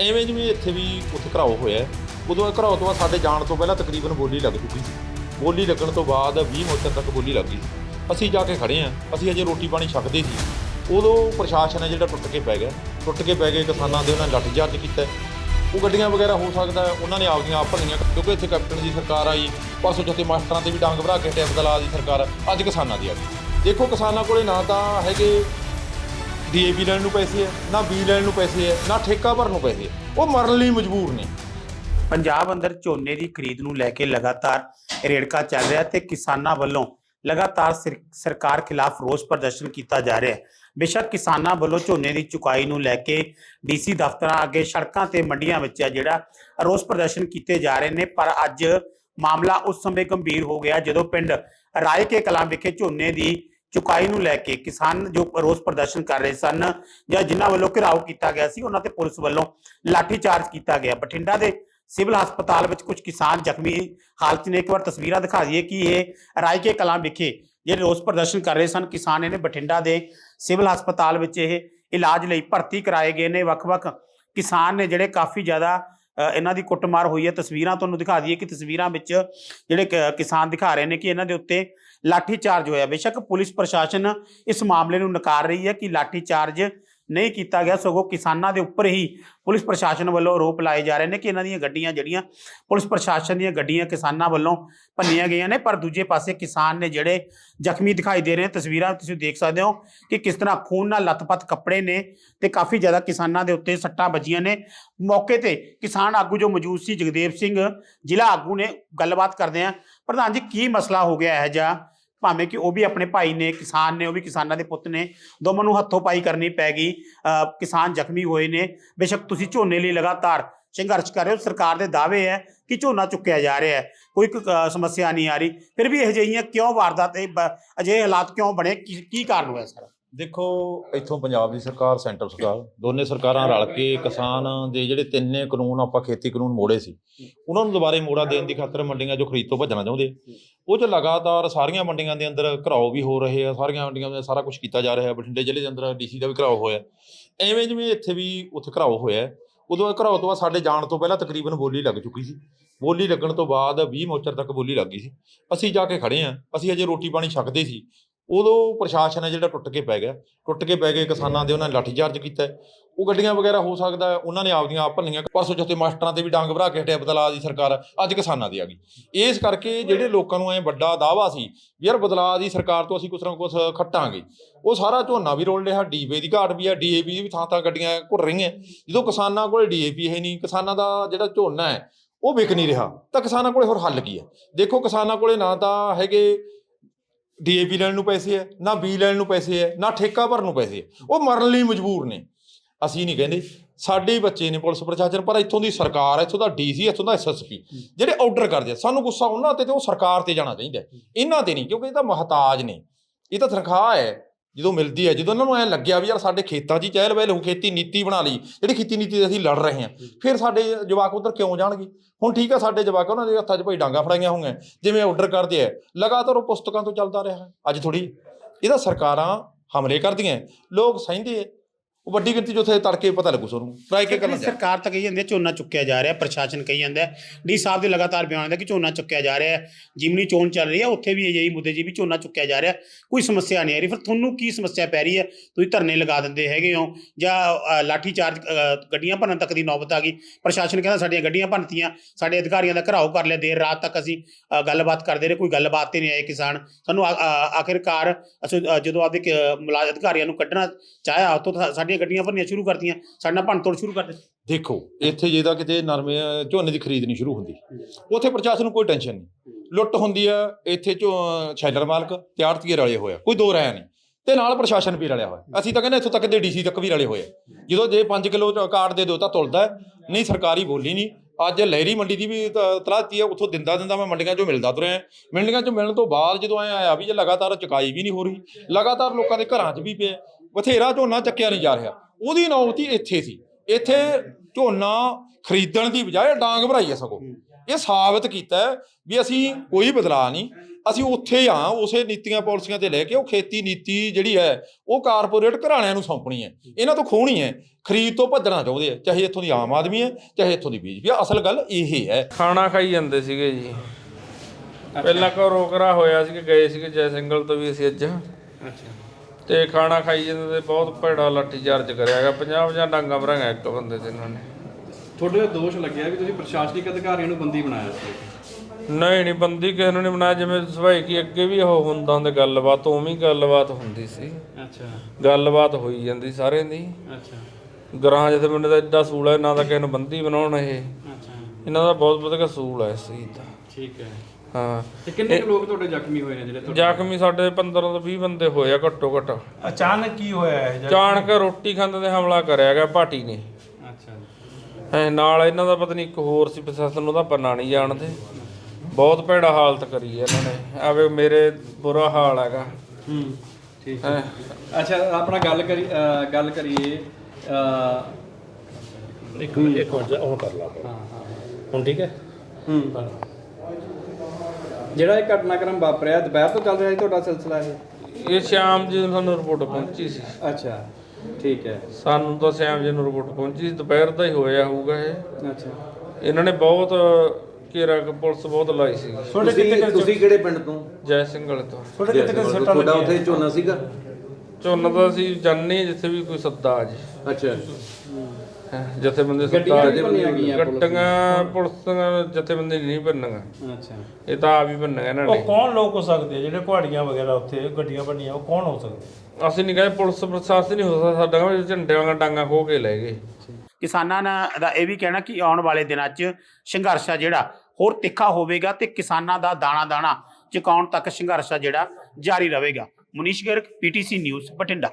ਐਵੇਂ ਜਿਵੇਂ ਇੱਥੇ ਵੀ ਉੱਥੇ ਘਰਾਓ ਹੋਇਆ ਹੈ। ਉਦੋਂ ਇਹ ਘਰਾਓ ਤੋਂ ਬਾਅਦ ਸਾਡੇ ਜਾਣ ਤੋਂ ਪਹਿਲਾਂ ਤਕਰੀਬਨ ਬੋਲੀ ਲੱਗ ਚੁੱਕੀ ਸੀ। ਬੋਲੀ ਲੱਗਣ ਤੋਂ ਬਾਅਦ 20 ਮੋਟਰ ਤੱਕ ਬੋਲੀ ਲੱਗ ਗਈ ਸੀ। ਅਸੀਂ ਜਾ ਕੇ ਖੜੇ ਆ ਅਸੀਂ ਅਜੇ ਰੋਟੀ ਪਾਣੀ ਛਕਦੇ ਸੀ। ਉਦੋਂ ਪ੍ਰਸ਼ਾਸਨ ਹੈ ਜਿਹੜਾ ਟੁੱਟ ਕੇ ਪੈ ਗਿਆ। ਟੁੱਟ ਕੇ ਪੈ ਗਏ ਕਿਸਾਨਾਂ ਦੇ ਉਹਨਾਂ ਨੇ ਲਾਠੀਚਾਰਜ ਕੀਤਾ ਹੈ। ਉਹ ਗੱਡੀਆਂ ਵਗੈਰਾ ਹੋ ਸਕਦਾ ਹੈ, ਉਹਨਾਂ ਨੇ ਆਪਦੀਆਂ ਆਪ ਭੰਨੀਆਂ ਕਿਉਂਕਿ ਇੱਥੇ ਕੈਪਟਨ ਦੀ ਸਰਕਾਰ ਆਈ। ਪਰਸੋਂ ਚੌਥੇ ਮਾਸਟਰਾਂ ਤੇ ਵੀ ਡਾਂਗ ਭਰਾ ਕੇ ਹਟਿਆ ਬਦਲਾ ਦੀ ਸਰਕਾਰ। ਅੱਜ ਕਿਸਾਨਾਂ ਦੀ ਆ ਗਈ। ਦੇਖੋ ਕਿਸਾਨਾਂ ਕੋਲੇ ਨਾ ਤਾਂ ਹੈਗੇ ਡੀਏਪੀ ਲੈਣ ਨੂੰ ਪੈਸੇ ਹੈ ਨਾ ਬੀ ਲੈਣ ਨੂੰ ਪੈਸੇ ਹੈ ਨਾ ਠੇਕਾ ਭਰਨ ਨੂੰ ਪੈਸੇ ਹੈ ਉਹ ਮਰਨ ਲਈ ਮਜਬੂਰ ਨੇ। ਪੰਜਾਬ ਅੰਦਰ ਝੋਨੇ ਦੀ ਖਰੀਦ ਨੂੰ ਲੈ ਕੇ ਲਗਾਤਾਰ ਰੇੜਕਾ ਚੱਲ ਰਿਹਾ ਤੇ ਕਿਸਾਨਾਂ ਵੱਲੋਂ ਲਗਾਤਾਰ ਸਰਕਾਰ ਖਿਲਾਫ ਰੋਸ ਪ੍ਰਦਰਸ਼ਨ ਕੀਤਾ ਜਾ ਰਿਹਾ ਹੈ। ਬੇਸ਼ੱਕ ਕਿਸਾਨਾਂ ਵੱਲੋਂ ਝੋਨੇ ਦੀ ਚੁਕਾਈ ਨੂੰ ਲੈ ਕੇ ਡੀਸੀ ਦਫ਼ਤਰਾਂ ਅੱਗੇ ਸੜਕਾਂ ਤੇ ਮੰਡੀਆਂ ਵਿੱਚ ਆ ਜਿਹੜਾ ਰੋਸ ਪ੍ਰਦਰਸ਼ਨ ਕੀਤੇ ਜਾ ਰਹੇ ਨੇ, ਪਰ ਅੱਜ ਮਾਮਲਾ ਉਸ ਸਮੇਂ ਗੰਭੀਰ ਹੋ ਗਿਆ ਜਦੋਂ ਪਿੰਡ ਰਾਏ ਕੇ ਕਲਾਂ ਵਿਖੇ ਝੋਨੇ ਦੀ ਚੁਕਾਈ ਨੂੰ ਲੈ ਕੇ ਕਿਸਾਨ ਜੋ ਰੋਸ ਪ੍ਰਦਰਸ਼ਨ ਕਰ ਰਹੇ ਸਨ ਜਾਂ ਜਿਨ੍ਹਾਂ ਵੱਲੋਂ ਘਿਰਾਓ ਕੀਤਾ ਗਿਆ ਸੀ ਉਹਨਾਂ ਤੇ ਪੁਲਿਸ ਵੱਲੋਂ ਲਾਠੀ ਚਾਰਜ ਕੀਤਾ ਗਿਆ। ਬਠਿੰਡਾ ਦੇ ਸਿਵਲ ਹਸਪਤਾਲ ਵਿੱਚ ਕੁਝ ਕਿਸਾਨ ਜ਼ਖਮੀ ਹਾਲਤ ਨੇ। ਇੱਕ ਵਾਰ ਤਸਵੀਰਾਂ ਦਿਖਾ ਦਈਏ ਕਿ ਇਹ ਰਾਇਕੇ ਕਲਾਂ ਵਿਖੇ ਜਿਹੜੇ ਰੋਸ ਪ੍ਰਦਰਸ਼ਨ ਕਰ ਰਹੇ ਸਨ ਕਿਸਾਨ ਇਹਨੇ ਬਠਿੰਡਾ ਦੇ ਸਿਵਲ ਹਸਪਤਾਲ ਵਿੱਚ ਇਹ ਇਲਾਜ ਲਈ ਭਰਤੀ ਕਰਾਏ ਗਏ ਨੇ। ਵੱਖ-ਵੱਖ ਕਿਸਾਨ ਨੇ ਜਿਹੜੇ ਕਾਫੀ ਜ਼ਿਆਦਾ ਅ, ਇਹਨਾਂ ਦੀ ਕੁੱਟਮਾਰ ਹੋਈ ਹੈ। ਤਸਵੀਰਾਂ ਤੁਹਾਨੂੰ ਦਿਖਾ ਦਈਏ ਕਿ ਤਸਵੀਰਾਂ ਵਿੱਚ ਜਿਹੜੇ ਕ- ਕਿਸਾਨ ਦਿਖਾ ਰਹੇ ਨੇ ਕਿ ਇਹਨਾਂ ਦੇ ਉੱਤੇ ਲਾਠੀ ਚਾਰਜ ਹੋਇਆ। ਬੇਸ਼ੱਕ ਪੁਲਿਸ ਪ੍ਰਸ਼ਾਸਨ ਇਸ ਮਾਮਲੇ ਨੂੰ ਨਕਾਰ ਰਹੀ ਹੈ ਕਿ ਲਾਠੀ ਚਾਰਜ ਨਹੀਂ ਕੀਤਾ ਗਿਆ, ਸਗੋਂ ਕਿਸਾਨਾਂ ਦੇ ਉੱਪਰ ਹੀ ਪੁਲਿਸ ਪ੍ਰਸ਼ਾਸਨ ਵੱਲੋਂ ਆਰੋਪ ਲਾਏ ਜਾ ਰਹੇ ਨੇ ਕਿ ਇਹਨਾਂ ਦੀਆਂ ਗੱਡੀਆਂ ਜਿਹੜੀਆਂ ਪੁਲਿਸ ਪ੍ਰਸ਼ਾਸਨ ਦੀਆਂ ਗੱਡੀਆਂ ਕਿਸਾਨਾਂ ਵੱਲੋਂ ਭੰਨੀਆਂ ਗਈਆਂ ਨੇ, ਪਰ ਦੂਜੇ ਪਾਸੇ ਕਿਸਾਨ ਨੇ ਜਿਹੜੇ ਜ਼ਖਮੀ ਦਿਖਾਈ ਦੇ ਰਹੇ ਤਸਵੀਰਾਂ ਤੁਸੀਂ ਦੇਖ ਸਕਦੇ ਹੋ ਕਿ ਕਿਸ ਤਰ੍ਹਾਂ ਖੂਨ ਨਾਲ ਲੱਥਪੱਥ ਕੱਪੜੇ ਨੇ ਤੇ ਕਾਫੀ ਜ਼ਿਆਦਾ ਕਿਸਾਨਾਂ ਦੇ ਉੱਤੇ ਸੱਟਾਂ ਵੱਜੀਆਂ ਨੇ। ਮੌਕੇ ਤੇ ਕਿਸਾਨ ਆਗੂ ਜੋ ਮੌਜੂਦ ਸੀ, ਜਗਦੇਵ ਸਿੰਘ, ਜ਼ਿਲ੍ਹਾ ਆਗੂ ਨੇ ਗੱਲਬਾਤ ਕਰਦੇ ਆ। ਪ੍ਰਧਾਨ ਜੀ ਕੀ ਮਸਲਾ ਹੋ ਗਿਆ ਹੈ ਜਾਂ ਭਾਵੇਂ ਕਿ ਉਹ ਵੀ ਆਪਣੇ ਭਾਈ ਨੇ ਕਿਸਾਨ ਨੇ ਉਹ ਵੀ ਕਿਸਾਨਾਂ ਦੇ ਪੁੱਤ ਨੇ ਦੋਵਾਂ ਨੂੰ ਹੱਥੋਂ ਪਾਈ ਕਰਨੀ ਪੈ ਗਈ। ਅ, ਕਿਸਾਨ ਜ਼ਖਮੀ ਹੋਏ ਨੇ। ਬੇਸ਼ੱਕ ਤੁਸੀਂ ਝੋਨੇ ਲਈ ਲਗਾਤਾਰ ਸੰਘਰਸ਼ ਕਰ ਰਹੇ ਹੋ, ਸਰਕਾਰ ਦੇ ਦਾਅਵੇ ਹੈ ਕਿ ਝੋਨਾ ਚੁੱਕਿਆ ਜਾ ਰਿਹਾ ਹੈ, ਕੋਈ ਕ- ਸਮੱਸਿਆ ਨਹੀਂ ਆ ਰਹੀ। ਫਿਰ ਵੀ ਇਹ ਜਿਹੀਆਂ ਕਿਉਂ ਵਾਰਦਾਤ ਇਹ ਬ- ਅਜਿਹੇ ਹਾਲਾਤ ਕਿਉਂ ਬਣੇ? ਕੀ ਕੀ ਕਾਰਨ ਹੋਇਆ ਸਾਰਾ ਦੇਖੋ, ਇੱਥੋਂ ਪੰਜਾਬ ਦੀ ਸਰਕਾਰ, ਸੈਂਟਰ ਸਰਕਾਰ, ਦੋਨੇ ਸਰਕਾਰਾਂ ਰਲ ਕੇ ਕਿਸਾਨ ਦੇ ਜਿਹੜੇ ਤਿੰਨੇ ਕਾਨੂੰਨ ਆਪਾਂ ਖੇਤੀ ਕਾਨੂੰਨ ਮੋੜੇ ਸੀ, ਉਹਨਾਂ ਨੂੰ ਦੁਬਾਰੇ ਮੋੜਾ ਦੇਣ ਦੀ ਖਾਤਰ ਮੰਡੀਆਂ 'ਚੋਂ ਖਰੀਦ ਤੋਂ ਭੱਜਣਾ ਚਾਹੁੰਦੇ ਉਹ 'ਚ ਲਗਾਤਾਰ ਸਾਰੀਆਂ ਮੰਡੀਆਂ ਦੇ ਅੰਦਰ ਘਰਾਓ ਵੀ ਹੋ ਰਹੇ ਆ, ਸਾਰੀਆਂ ਮੰਡੀਆਂ ਦੇ ਸਾਰਾ ਕੁਝ ਕੀਤਾ ਜਾ ਰਿਹਾ ਬਠਿੰਡੇ ਜ਼ਿਲ੍ਹੇ ਦੇ ਅੰਦਰ ਡੀਸੀ ਦਾ ਵੀ ਘਰਾਓ ਹੋਇਆ। ਐਵੇਂ ਜਿਵੇਂ ਇੱਥੇ ਵੀ ਉੱਥੇ ਘਰਾਓ ਹੋਇਆ ਉਦੋਂ ਇਹ ਘਰਾਓ ਤੋਂ ਬਾਅਦ ਸਾਡੇ ਜਾਣ ਤੋਂ ਪਹਿਲਾਂ ਤਕਰੀਬਨ ਬੋਲੀ ਲੱਗ ਚੁੱਕੀ ਸੀ। ਬੋਲੀ ਲੱਗਣ ਤੋਂ ਬਾਅਦ 20 ਮੋਚਰ ਤੱਕ ਬੋਲੀ ਲੱਗ ਗਈ ਸੀ। ਅਸੀਂ ਜਾ ਕੇ ਖੜੇ ਆ ਅਸੀਂ ਅਜੇ ਰੋਟੀ ਪਾਣੀ ਛਕਦੇ ਸੀ। ਉਦੋਂ ਪ੍ਰਸ਼ਾਸਨ ਹੈ ਜਿਹੜਾ ਟੁੱਟ ਕੇ ਪੈ ਗਿਆ। ਟੁੱਟ ਕੇ ਪੈ ਗਏ ਕਿਸਾਨਾਂ ਦੇ, ਉਹਨਾਂ ਨੇ ਲਾਠੀਚਾਰਜ ਕੀਤਾ ਉਹ ਗੱਡੀਆਂ ਵਗੈਰਾ ਹੋ ਸਕਦਾ ਉਹਨਾਂ ਨੇ ਆਪਦੀਆਂ ਆਪ ਭੰਨੀਆਂ। ਪਰਸੋਂ ਚੌਥੇ ਮਾਸਟਰਾਂ ਤੇ ਵੀ ਡਾਂਗ ਭਰਾ ਕੇ ਹਟਿਆ ਬਦਲਾਅ ਦੀ ਸਰਕਾਰ, ਅੱਜ ਕਿਸਾਨਾਂ ਦੀ ਆ ਗਈ। ਇਸ ਕਰਕੇ ਜਿਹੜੇ ਲੋਕਾਂ ਨੂੰ ਐ ਵੱਡਾ ਦਾਵਾ ਸੀ, ਵੀ ਯਾਰ ਬਦਲਾਅ ਦੀ ਸਰਕਾਰ ਤੋਂ ਅਸੀਂ ਕੁਛ ਨਾ ਕੁਛ ਖੱਟਾਂਗੇ। ਉਹ ਸਾਰਾ ਝੋਨਾ ਵੀ ਰੋਲ ਰਿਹਾ ਡੀਵੇ ਦੀ ਘਾਟ ਵੀ ਆ ਡੀਏਪੀ ਦੀ ਵੀ ਥਾਂ ਥਾਂ ਗੱਡੀਆਂ ਘੁਰ ਰਹੀਆਂ। ਜਦੋਂ ਕਿਸਾਨਾਂ ਕੋਲ ਡੀਏਪੀ ਹੈ ਨਹੀਂ, ਕਿਸਾਨਾਂ ਦਾ ਜਿਹੜਾ ਝੋਨਾ ਹੈ, ਉਹ ਵਿਕ ਨਹੀਂ ਰਿਹਾ। ਤਾਂ ਕਿਸਾਨਾਂ ਕੋਲੇ ਹੋਰ ਹੱਲ ਕੀ ਹੈ? ਦੇਖੋ ਕਿਸਾਨਾਂ ਕੋਲੇ ਨਾ ਤਾਂ ਹੈਗੇ ਡੀਏਪੀ ਲੈਣ ਨੂੰ ਪੈਸੇ ਹੈ, ਨਾ ਬੀ ਲੈਣ ਨੂੰ ਪੈਸੇ ਹੈ, ਨਾ ਠੇਕਾ ਭਰਨ ਨੂੰ ਪੈਸੇ ਹੈ। ਉਹ ਮਰਨ ਲਈ ਮਜਬੂਰ ਨੇ। ਅਸੀਂ ਨਹੀਂ ਕਹਿੰਦੇ, ਸਾਡੇ ਬੱਚੇ ਨੇ ਪੁਲਿਸ ਪ੍ਰਸ਼ਾਸਨ, ਪਰ ਇੱਥੋਂ ਦੀ ਸਰਕਾਰ ਇੱਥੋਂ ਦਾ ਡੀਸੀ ਇੱਥੋਂ ਦਾ ਐਸਐਸਪੀ ਜਿਹੜੇ ਆਰਡਰ ਕਰਦੇ ਆ, ਸਾਨੂੰ ਗੁੱਸਾ ਉਹਨਾਂ ਤੇ ਤੇ ਉਹ ਸਰਕਾਰ ਤੇ ਜਾਣਾ ਚਾਹੀਦਾ ਇਹਨਾਂ ਤੇ ਨਹੀਂ, ਕਿਉਂਕਿ ਇਹ ਤਾਂ ਮਹਤਾਜ ਨੇ। ਇਹ ਤਾਂ ਤਨਖਾਹ ਹੈ। ਜਦੋਂ ਮਿਲਦੀ ਹੈ ਜਦੋਂ ਉਹਨਾਂ ਨੂੰ ਐ ਲੱਗਿਆ ਵੀ ਯਾਰ ਸਾਡੇ ਖੇਤਾਂ 'ਚ ਹੀ ਚਹਿਲ ਪਹਿਲ ਹੋ ਖੇਤੀ ਨੀਤੀ ਬਣਾ ਲਈ ਜਿਹੜੀ ਖੇਤੀ ਨੀਤੀ ਤੇ ਅਸੀਂ ਲੜ ਰਹੇ ਹਾਂ ਫਿਰ ਸਾਡੇ ਜਵਾਕ ਉਧਰ ਕਿਉਂ ਜਾਣਗੇ ਹੁਣ ਠੀਕ ਹੈ ਸਾਡੇ ਜਵਾਕ ਉਹਨਾਂ ਦੇ ਹੱਥਾਂ 'ਚ ਭਾਈ ਡਾਂਗਾ ਫੜਾਈਆਂ ਹੋਈਆਂ ਜਿਵੇਂ ਆਰਡਰ ਕਰਦੇ ਆ ਲਗਾਤਾਰ ਉਹ ਪੁਸਤਕਾਂ ਤੋਂ ਚੱਲਦਾ ਰਿਹਾ। ਅੱਜ ਥੋੜੀ ਇਹਦਾ ਸਰਕਾਰਾਂ ਹਮਲੇ ਕਰਦੀਆਂ ਲੋਕ ਸਹਿੰਦੇ ਆ ਉਹ ਵੱਡੀ ਗਿਣਤੀ 'ਚ ਉੱਥੇ ਤੜਕੇ ਪਤਾ ਲੱਗੂ ਤੁਹਾਨੂੰ ਟਰਾਈ ਕੇ ਕਰਨਾ ਚਾਹੀਦਾ? ਸਰਕਾਰ ਤਾਂ ਕਹੀ ਜਾਂਦੀ ਹੈ ਝੋਨਾ ਚੁੱਕਿਆ ਜਾ ਰਿਹਾ ਪ੍ਰਸ਼ਾਸਨ ਕਹੀ ਜਾਂਦਾ ਹੈ। ਡੀ ਸਾਹਿਬ ਦੇ ਲਗਾਤਾਰ ਬਿਆਨ ਆਉਂਦਾ ਕਿ ਝੋਨਾ ਚੁੱਕਿਆ ਜਾ ਰਿਹਾ ਹੈ। ਜਿਮਨੀ ਚੋਣ ਚੱਲ ਰਹੀ ਹੈ ਉੱਥੇ ਵੀ ਅਜਿਹੀ ਮੁੱਦੇ ਜੀ ਵੀ ਝੋਨਾ ਚੁੱਕਿਆ ਜਾ ਰਿਹਾ ਕੋਈ ਸਮੱਸਿਆ ਨਹੀਂ ਆ ਰਹੀ। ਫਿਰ ਤੁਹਾਨੂੰ ਕੀ ਸਮੱਸਿਆ ਪੈ ਰਹੀ ਹੈ? ਤੁਸੀਂ ਧਰਨੇ ਲਗਾ ਦਿੰਦੇ ਹੈਗੇ ਹੋ ਜਾਂ ਲਾਠੀ ਚਾਰਜ ਗੱਡੀਆਂ ਭੰਨਣ ਤੱਕ ਦੀ ਨੌਬਤ ਆ ਗਈ। ਪ੍ਰਸ਼ਾਸਨ ਕਹਿੰਦਾ ਸਾਡੀਆਂ ਗੱਡੀਆਂ ਭੰਨਤੀਆਂ ਸਾਡੇ ਅਧਿਕਾਰੀਆਂ ਦਾ ਘਰਾਓ ਕਰ ਲਿਆ। ਦੇਰ ਰਾਤ ਤੱਕ ਅਸੀਂ ਗੱਲਬਾਤ ਕਰਦੇ ਰਹੇ। ਕੋਈ ਗੱਲਬਾਤ ਤੇ ਨਹੀਂ ਆਏ ਕਿਸਾਨ। ਸਾਨੂੰ ਆਖਿਰਕਾਰ ਜਦੋਂ ਆਪਦੇ ਮੁਲਾਜ਼ਮ ਅਧਿਕਾਰੀਆਂ ਨੂੰ ਕੱਢਣਾ ਚਾਹਿਆ ਤਾਂ ਸਾਡੀਆਂ ਗੱਡੀਆਂ ਭਰਨੀਆਂ ਸ਼ੁਰੂ ਕਰਤੀਆਂ ਸਾਡੇ ਭੰਨ ਤੋੜ ਸ਼ੁਰੂ ਕਰ ਦਿੱਤੀ। ਦੇਖੋ ਇੱਥੇ ਜਿਹਦਾ ਕਿਤੇ ਨਰਮੇ ਝੋਨੇ ਦੀ ਖਰੀਦ ਨਹੀਂ ਸ਼ੁਰੂ ਹੁੰਦੀ। ਉੱਥੇ ਪ੍ਰਸ਼ਾਸਨ ਨੂੰ ਕੋਈ ਟੈਨਸ਼ਨ ਨਹੀਂ। ਲੁੱਟ ਹੁੰਦੀ ਆ ਇੱਥੇ ਝੋ ਸ਼ੈਲਰ ਮਾਲਕ ਤੇ ਆੜਤੀਏ ਰਲੇ ਹੋਇਆ ਕੋਈ ਦੋ ਰਾਇਆ ਨਹੀਂ। ਤੇ ਨਾਲ ਪ੍ਰਸ਼ਾਸਨ ਵੀ ਰਲਿਆ ਹੋਇਆ। ਅਸੀਂ ਤਾਂ ਕਹਿੰਦੇ ਇੱਥੋਂ ਤੱਕ ਦੇ ਡੀਸੀ ਤੱਕ ਵੀ ਰਲੇ ਹੋਏ ਜਦੋਂ ਜੇ 5 ਕਿਲੋ ਕਾਰਡ ਦੇ ਦਿਓ ਤਾਂ ਤੁਲਦਾ ਹੈ, ਨਹੀਂ ਸਰਕਾਰੀ ਬੋਲੀ ਨਹੀਂ। ਅੱਜ ਲਹਿਰੀ ਮੰਡੀ ਦੀ ਵੀ ਤਲਾਤੀ ਤਲਾਹ ਆ ਉੱਥੋਂ ਦਿੰਦਾ ਦਿੰਦਾ ਮੈਂ ਮੰਡੀਆਂ 'ਚੋਂ ਮਿਲਦਾ ਤੁਰਿਆ ਮੰਡੀਆਂ 'ਚੋਂ ਮਿਲਣ ਤੋਂ ਬਾਅਦ ਜਦੋਂ ਐ ਆਇਆ ਵੀ ਜੇ ਲਗਾਤਾਰ ਚੁਕਾਈ ਵੀ ਨਹੀਂ ਹੋ ਰਹੀ ਲਗਾਤਾਰ ਲੋਕਾਂ ਦੇ ਘਰਾਂ 'ਚ ਵੀ ਪਿਆ। ਬਥੇਰਾ ਝੋਨਾ ਚੱਕਿਆ ਨਹੀਂ ਜਾ ਰਿਹਾ। ਉਹਦੀ ਨੌਬਤੀ ਇੱਥੇ ਸੀ। ਇੱਥੇ ਝੋਨਾ ਖਰੀਦਣ ਦੀ ਬਜਾਏ ਡਾਂਗ ਭਰਾਈ ਹੈ ਸਗੋਂ। ਇਹ ਸਾਬਤ ਕੀਤਾ ਹੈ ਵੀ ਅਸੀਂ ਕੋਈ ਬਦਲਾਅ ਨਹੀਂ। ਅਸੀਂ ਉੱਥੇ ਹੀ ਆ ਉਸੇ ਨੀਤੀਆਂ ਪਾਲਿਸੀਆਂ ਤੇ ਲੈ ਕੇ ਉਹ ਖੇਤੀ ਨੀਤੀ ਜਿਹੜੀ ਹੈ ਉਹ ਕਾਰਪੋਰੇਟ ਘਰਾਣਿਆਂ ਨੂੰ ਸੌਂਪਣੀ ਹੈ। ਇਹਨਾਂ ਤੋਂ ਖੋਹਣੀ ਹੈ ਖਰੀਦ ਤੋਂ ਭੱਜਣਾ ਚਾਹੁੰਦੇ ਆ ਚਾਹੇ ਇੱਥੋਂ ਦੀ ਆਮ ਆਦਮੀ ਹੈ ਚਾਹੇ ਇੱਥੋਂ ਦੀ ਬੀਜੇਪੀ ਹੈ। ਅਸਲ ਗੱਲ ਇਹ ਹੈ। ਖਾਣਾ ਖਾਈ ਜਾਂਦੇ ਸੀਗੇ ਜੀ। ਪਹਿਲਾਂ ਘਰੋਂ ਕਰਾ ਹੋਇਆ ਸੀ ਕਿ ਗਏ ਸੀਗੇ ਜੈ ਸਿੰਗਲ ਤੋਂ ਵੀ ਅਸੀਂ ਅੱਜ। ਅੱਛਾ। ਤੇ ਖਾਣਾ ਖਾਈ ਜਾਂਦੇ ਤੇ ਬਹੁਤ ਭੈੜਾ ਲਾਠੀ ਚਾਰਜ ਕਰਿਆਗਾ 50 50 ਡਾਂਗਾ ਭਰਾਂਗਾ ਇੱਕ ਬੰਦੇ ਤੇ ਇਹਨਾਂ ਨੇ। ਤੁਹਾਡੇ ਤੇ ਦੋਸ਼ ਲੱਗਿਆ ਵੀ ਤੁਸੀਂ ਪ੍ਰਸ਼ਾਸਨਿਕ ਅਧਿਕਾਰੀਆਂ ਨੂੰ ਬੰਦੀ ਬਣਾਇਆ ਸੀ? ਨਹੀਂ ਨਹੀਂ ਬੰਦੀ ਕਿਸੇ ਨੂੰ ਨਹੀਂ ਬਣਾਇਆ। ਜਿਵੇਂ ਸਭਾਈ ਕੀ ਅੱਗੇ ਵੀ ਉਹ ਹੁੰਦਾ ਹੁੰਦੇ ਗੱਲਬਾਤ ਉਵੇਂ ਹੀ ਗੱਲਬਾਤ ਹੁੰਦੀ ਸੀ। ਅੱਛਾ। ਗੱਲਬਾਤ ਹੋਈ ਜਾਂਦੀ ਸਾਰਿਆਂ ਦੀ। ਅੱਛਾ। ਗਰਾਂ ਜਿਥੇ ਬੰਦੇ ਦਾ ਐਡਾ ਸੂਲ ਹੈ ਨਾ ਤਾਂ ਕਿਸੇ ਨੂੰ ਬੰਦੀ ਬਣਾਉਣ ਇਹ। ਅੱਛਾ। ਇਹਨਾਂ ਦਾ ਬਹੁਤ ਵਧੀਆ ਸੂਲ ਹੈ ਇਸ ਚੀਜ਼ ਦਾ। ਠੀਕ ਹੈ। ਹਾਂ। ਤੇ ਕਿੰਨੇ ਕੁ ਲੋਕ ਤੁਹਾਡੇ ਜ਼ਖਮੀ ਹੋਏ ਨੇ ਜਿਹੜੇ ਤੁਹਾਡੇ ਜ਼ਖਮੀ ਸਾਡੇ 15 ਤੋਂ 20 ਬੰਦੇ ਹੋਏ ਆ ਘੱਟੋ ਘੱਟ। ਅਚਾਨਕ ਕੀ ਹੋਇਆ ਹੈ ਜਦ ਅਚਾਨਕ ਰੋਟੀ ਖਾਂਦੇ ਤੇ ਹਮਲਾ ਕਰਿਆ ਗਿਆ ਪਾਟੀ ਨੇ। ਅੱਛਾ ਐ ਨਾਲ ਇਹਨਾਂ ਦਾ ਪਤਾ ਨਹੀਂ ਇੱਕ ਹੋਰ ਸੀ ਪ੍ਰਸ਼ਾਸਨ ਉਹਦਾ ਪੰਨਾ ਨਹੀਂ ਜਾਣਦੇ। ਬਹੁਤ ਭੈੜਾ ਹਾਲਤ ਕਰੀ ਹੈ ਇਹਨਾਂ ਨੇ। ਆਵੇ ਮੇਰੇ ਬੁਰਾ ਹਾਲ ਹੈਗਾ। ਹੂੰ ਠੀਕ ਹੈਂ। ਅੱਛਾ ਆਪਣਾ ਗੱਲ ਕਰੀ ਅਹ ਗੱਲ ਕਰੀਏ ਅਹ ਇੱਕ ਇੱਕ ਮਿੰਟ ਉਹ ਕਰ ਲਾ। ਹਾਂ ਹਾਂ ਹੁਣ ਠੀਕ ਹੈ। ਹੂੰ। ਜਿਹੜਾ ਇਹ ਘਟਨਾਕ੍ਰਮ ਵਾਪਰਿਆ ਦੁਪਹਿਰ ਤੋਂ ਚੱਲ ਰਿਹਾ ਸੀ ਤੁਹਾਡਾ ਸਿਲਸਿਲਾ ਇਹ? ਇਹ ਸ਼ਾਮ ਜੀ ਨੂੰ ਸਾਨੂੰ ਰਿਪੋਰਟ ਪਹੁੰਚੀ ਸੀ। ਅੱਛਾ ਠੀਕ ਹੈ। ਸਾਨੂੰ ਤਾਂ ਸ਼ਾਮ ਜੀ ਨੂੰ ਰਿਪੋਰਟ ਪਹੁੰਚੀ ਸੀ ਦੁਪਹਿਰ ਦਾ ਹੀ ਹੋਇਆ ਹੋਊਗਾ ਇਹ। ਅੱਛਾ। ਇਹਨਾਂ ਨੇ ਬਹੁਤ ਘੇਰਾ ਪੁਲਿਸ ਬਹੁਤ ਲਾਈ ਸੀ। ਤੁਹਾਡੇ ਕਿਤੇ ਤੁਸੀਂ ਤੁਸੀਂ ਕਿਹੜੇ ਪਿੰਡ ਤੋਂ? ਜੈ ਸਿੰਘਲ ਤੋਂ। ਤੁਹਾਡੇ ਕਿਤੇ ਸੱਟਾਂ ਤੁਹਾਡਾ ਲੱਗੀਆਂ? ਉੱਥੇ ਝੋਨਾ ਸੀਗਾ? ਝੋਨਾ ਤਾਂ ਅਸੀਂ ਜਾਣਦੇ ਹਾਂ ਜਿੱਥੇ ਵੀ ਕੋਈ ਸੱਦਾ ਆ ਜੇ। ਅੱਛਾ। ਜਥੇਬੰਦੀ ਗਈਆਂ ਪੁਲਿਸ ਗੱਡੀਆਂ ਪੁਲਿਸ ਦੀਆਂ ਜਥੇਬੰਦੀ ਨਹੀਂ ਬੰਨਗਾ ਅੱਛਾ। ਇਹ ਤਾਂ ਆਪ ਹੀ ਬੰਨਗਾ ਇਹਨਾਂ ਉਹ ਨੇ। ਕੌਣ ਲੋਕ ਹੋ ਸਕਦੇ ਜਿਹੜੇ ਕੁਹਾੜੀਆਂ ਵਗੈਰਾ ਉੱਥੇ ਗੱਡੀਆਂ ਬਣੀਆਂ ਉਹ ਕੌਣ ਹੋ ਸਕਦੇ? ਅਸੀਂ ਨਹੀਂ ਕਹਿੰਦੇ ਪੁਲਿਸ ਪ੍ਰਸ਼ਾਸਨ ਨਹੀਂ ਹੋ ਸਕਦਾ ਸਾਡਾ ਕਹਿੰਦਾ ਝੰਡਿਆਂ ਵਾਂਗਾ ਡਾਂਗਾ ਖੋ ਕੇ ਲੈ ਗਏ। ਕਿਸਾਨਾਂ ਨਾ- ਦਾ ਇਹ ਵੀ ਕਹਿਣਾ ਕਿ ਆਉਣ ਵਾਲੇ ਦਿਨਾਂ 'ਚ ਸੰਘਰਸ਼ ਆ ਜਿਹੜਾ ਹੋਰ ਤਿੱਖਾ ਹੋਵੇਗਾ ਤੇ ਕਿਸਾਨਾਂ ਦਾ ਦਾਣਾ ਦਾਣਾ ਚੁਕਾਉਣ ਤੱਕ ਸੰਘਰਸ਼ ਆ ਜਿਹੜਾ ਜਾਰੀ ਰਹੇਗਾ। Munish Garg PTC news Bathinda.